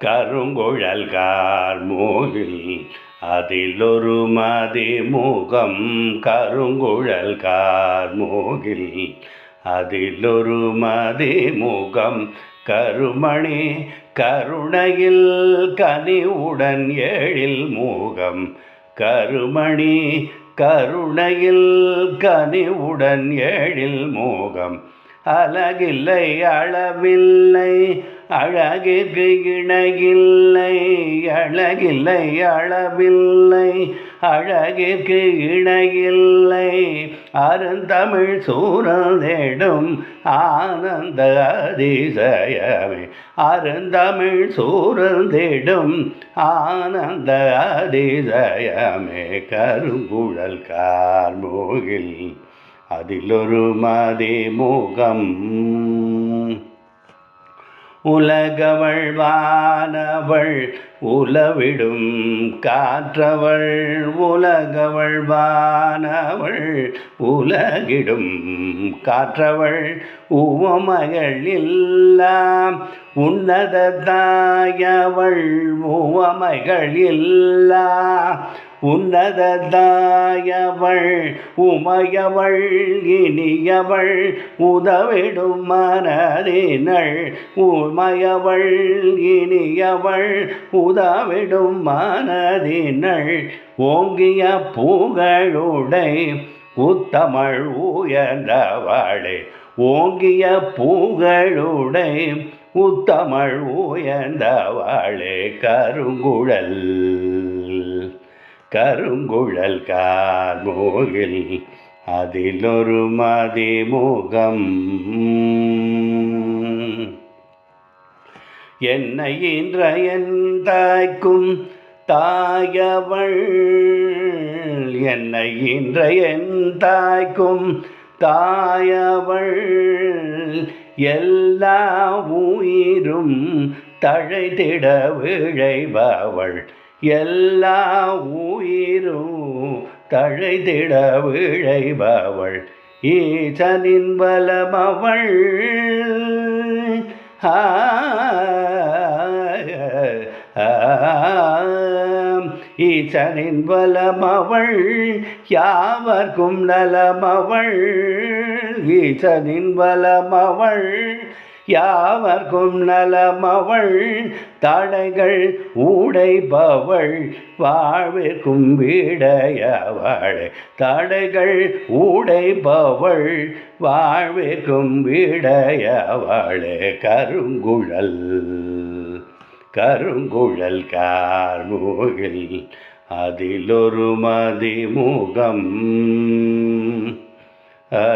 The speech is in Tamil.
கருங்குழல்கார் மூகில் அதில் ஒரு மதிமுகம் கருங்குழல்கார் மூகில் அதில் ஒரு மதிமுகம் கருமணி கருணையில் கனிவுடன் எழில் மூகம் கருமணி கருணையில் கனிவுடன் எழில் மோகம் அழகில்லை அளவில்லை அழகிற்கு இணையில்லை அழகில்லை அளவில்லை அழகிற்கு இணையில்லை. அருந்தமிழ் சூரந்தேடும் ஆனந்த அதிசயமே. அருந்தமிழ் சூரந்தேடும் ஆனந்த அதிசயமே. கருங்குழல் கார்மோகில் அதிலொரு மதிமுகம் உலகவள்வானவள் உலவிடும் காற்றவள் உலகவள்வானவள் உலகிடும் காற்றவள். உவமகள் எல்லாம் உன்னத தாயவள் உவமைகள் எல்லாம் உன்னததாயவள் உமையவள் இனியவள் உதவிடும் மனதினள். உமையவள் இனியவள் உதவிடும் மனதினள். ஓங்கிய பூகளுடை உத்தமிழ் உயர்ந்தவளே ஓங்கிய பூகளுடை உத்தமிழ் உயர்ந்தவளே கருங்குழல். கருங்குழல் கார்மோகில் அதில் ஒரு மதிமுகம். என்னை இன்ற என் தாய்க்கும் தாயவள் என்னை இன்ற என் தாய்க்கும் தாயவள் எல்லா உயிரும் தழைத்திட விழைபவள். எல்லா உயிரும் தழைதிட விழைபவள். ஈசனின் பலமவள் ஈசனின் பலமவள் யாவர்க்கும் நலமவள் ஈசனின் பலமவள் யாவர்க்கும் நலமவள் தடைகள் உடைபவள் வாழ்விற்கும் விடையவள். தடைகள் உடைபவள் வாழ்விற்கும் விடையவளே. கருங்குழல் கருங்குழல் கார்மூகில் அதிலொரு மதிமுகம். ஆ